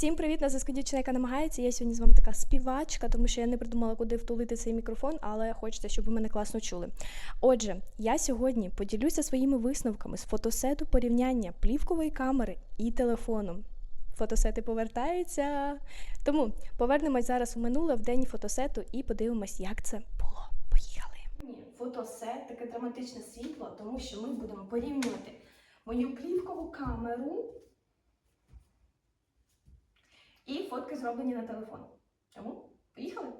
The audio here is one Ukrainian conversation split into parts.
Всім привіт! На зв'язку дівчина, яка намагається. Я сьогодні з вами така співачка, тому що я не придумала, куди втулити цей мікрофон, але хочеться, щоб ви мене класно чули. Отже, я сьогодні поділюся своїми висновками з фотосету порівняння плівкової камери і телефону. Фотосети повертаються. Тому повернемось зараз у минуле в день фотосету і подивимось, як це було. Поїхали! Фотосет, таке драматичне світло, тому що ми будемо порівнювати мою плівкову камеру і фотки зроблені на телефон. Тому поїхали.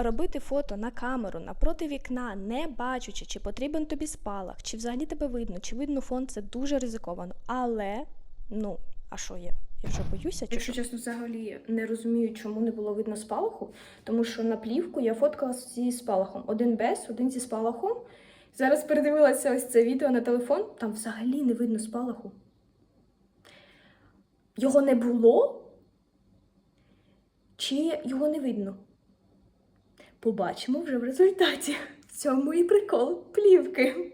Робити фото на камеру напроти вікна, не бачучи, чи потрібен тобі спалах, чи взагалі тебе видно, чи видно фон, це дуже ризиковано. Але, ну, а що є? Я що боюся? Чи Якщо чесно, взагалі не розумію, чому не було видно спалаху, тому що на плівку я фоткала зі спалахом. Один без, один зі спалахом. Зараз передивилася ось це відео на телефон, там взагалі не видно спалаху. Його не було? Чи його не видно? Побачимо вже в результаті. В цьому і прикол плівки.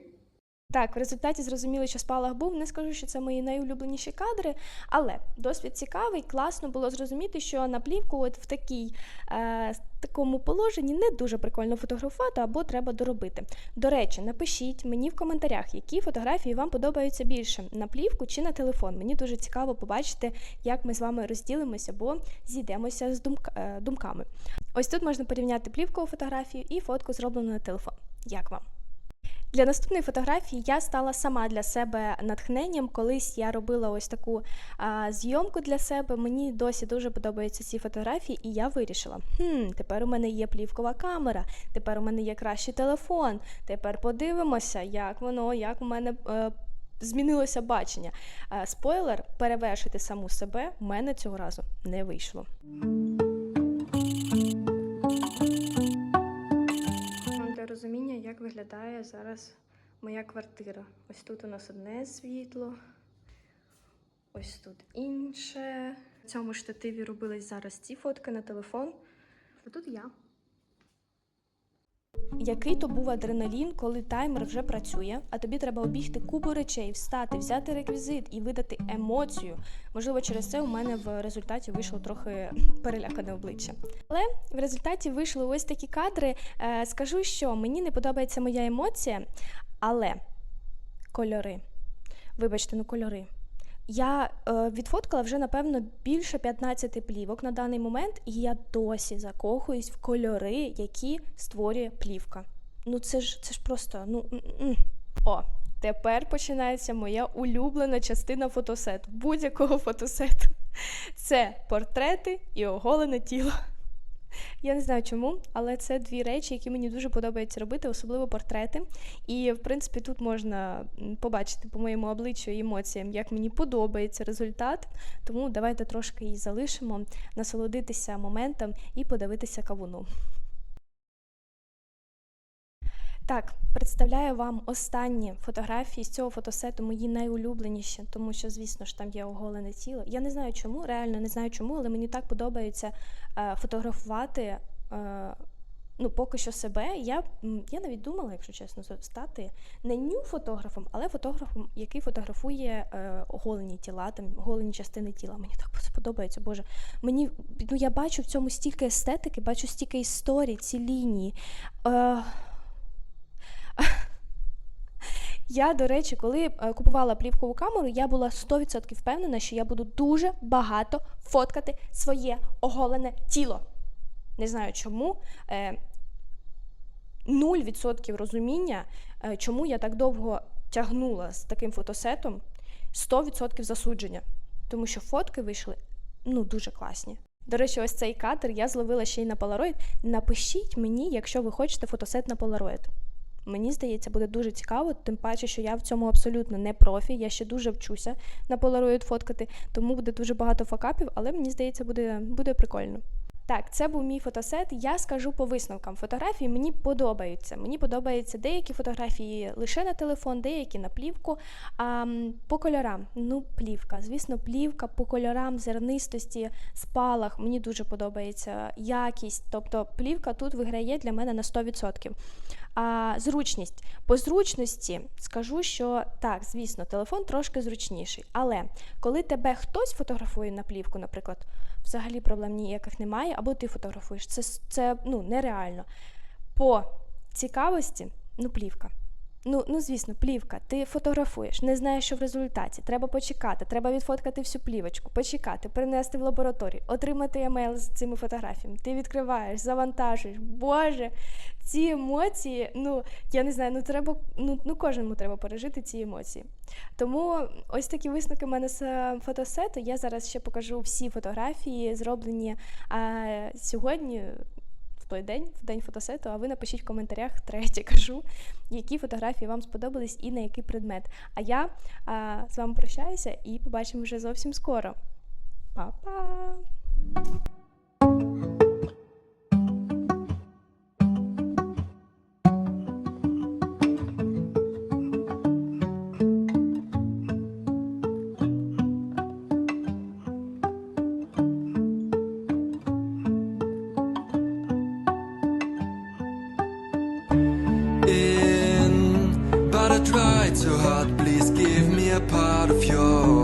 Так, в результаті зрозуміли, що спалах був. Не скажу, що це мої найулюбленіші кадри, але досвід цікавий. Класно було зрозуміти, що на плівку, от в такій, е, такому положенні, не дуже прикольно фотографувати або треба доробити. До речі, напишіть мені в коментарях, які фотографії вам подобаються більше на плівку чи на телефон. Мені дуже цікаво побачити, як ми з вами розділимося або зійдемося з думк, е, думками. Ось тут можна порівняти плівкову фотографію і фотку, зроблену на телефон. Як вам? Для наступної фотографії я стала сама для себе натхненням. Колись я робила ось таку а, зйомку для себе. Мені досі дуже подобаються ці фотографії, і я вирішила: хм, тепер у мене є плівкова камера, тепер у мене є кращий телефон. Тепер подивимося, як воно, як у мене. Е, Змінилося бачення. Е, Спойлер, перевершити саму себе у мене цього разу не вийшло. Розуміння, як виглядає зараз моя квартира. Ось тут у нас одне світло, ось тут інше. В цьому штативі робились зараз ці фотки на телефон. А тут я. Який то був адреналін, коли таймер вже працює, а тобі треба обігти купу речей, встати, взяти реквізит і видати емоцію. Можливо, через це у мене в результаті вийшло трохи перелякане обличчя. Але в результаті вийшли ось такі кадри. Е, скажу, що мені не подобається моя емоція, але кольори. Вибачте, ну кольори. Я е, відфоткала вже, напевно, більше 15 плівок на даний момент, і я досі закохуюсь в кольори, які створює плівка. Ну це ж це ж просто. ну... м-м. О, тепер починається моя улюблена частина фотосету, будь-якого фотосету. Це портрети і оголене тіло. Я не знаю чому, але це дві речі, які мені дуже подобається робити, особливо портрети. І, в принципі, тут можна побачити по моєму обличчю і емоціям, як мені подобається результат. Тому давайте трошки її залишимо, насолодитися моментом і подивитися кавуну. Так, представляю вам останні фотографії з цього фотосету, мої найулюбленіші, тому що, звісно ж, там є оголене тіло. Я не знаю чому, реально не знаю чому, але мені так подобається е, фотографувати. Е, Ну, поки що себе. Я я навіть думала, якщо чесно, стати не ню фотографом, але фотографом, який фотографує е, оголені тіла, там оголені частини тіла. Мені так сподобається, Боже. Мені ну я бачу в цьому стільки естетики, бачу стільки історій, ці лінії. Е, я, до речі, коли е, купувала плівкову камеру, я була 100% впевнена, що я буду дуже багато фоткати своє оголене тіло. Не знаю чому. 0% е, розуміння, е, чому я так довго тягнула з таким фотосетом, 100% засудження. Тому що фотки вийшли ну, дуже класні. До речі, ось цей кадр я зловила ще й на Polaroid. Напишіть мені, якщо ви хочете фотосет на Polaroid. Мені здається, буде дуже цікаво, тим паче, що я в цьому абсолютно не профі. Я ще дуже вчуся на Polaroid фоткати, тому буде дуже багато факапів, але мені здається, буде, буде прикольно. Так, це був мій фотосет. Я скажу по висновкам. Фотографії мені подобаються. Мені подобаються деякі фотографії лише на телефон, деякі на плівку. А по кольорам, ну, плівка. Звісно, плівка по кольорам, зернистості, спалах. Мені дуже подобається якість. Тобто плівка тут виграє для мене на 100%. А зручність. По зручності скажу, що так, звісно, телефон трошки зручніший. Але коли тебе хтось фотографує на плівку, наприклад, взагалі проблем ніяких немає, або ти фотографуєш, це, це ну, нереально. По цікавості, ну, плівка. Ну, ну, звісно, плівка. Ти фотографуєш, не знаєш, що в результаті. Треба почекати, треба відфоткати всю плівочку, почекати, принести в лабораторію, отримати емейл з цими фотографіями. Ти відкриваєш, завантажуєш. Боже, ці емоції, ну я не знаю, ну треба, ну, ну кожному треба пережити ці емоції. Тому ось такі висновки в мене з е, фотосету. Я зараз ще покажу всі фотографії, зроблені а, сьогодні. День, в день фотосету, а ви напишіть в коментарях, третє кажу, які фотографії вам сподобались і на який предмет. А я а, з вами прощаюся і побачимо вже зовсім скоро. Па-па! So hard. Please give me a part of your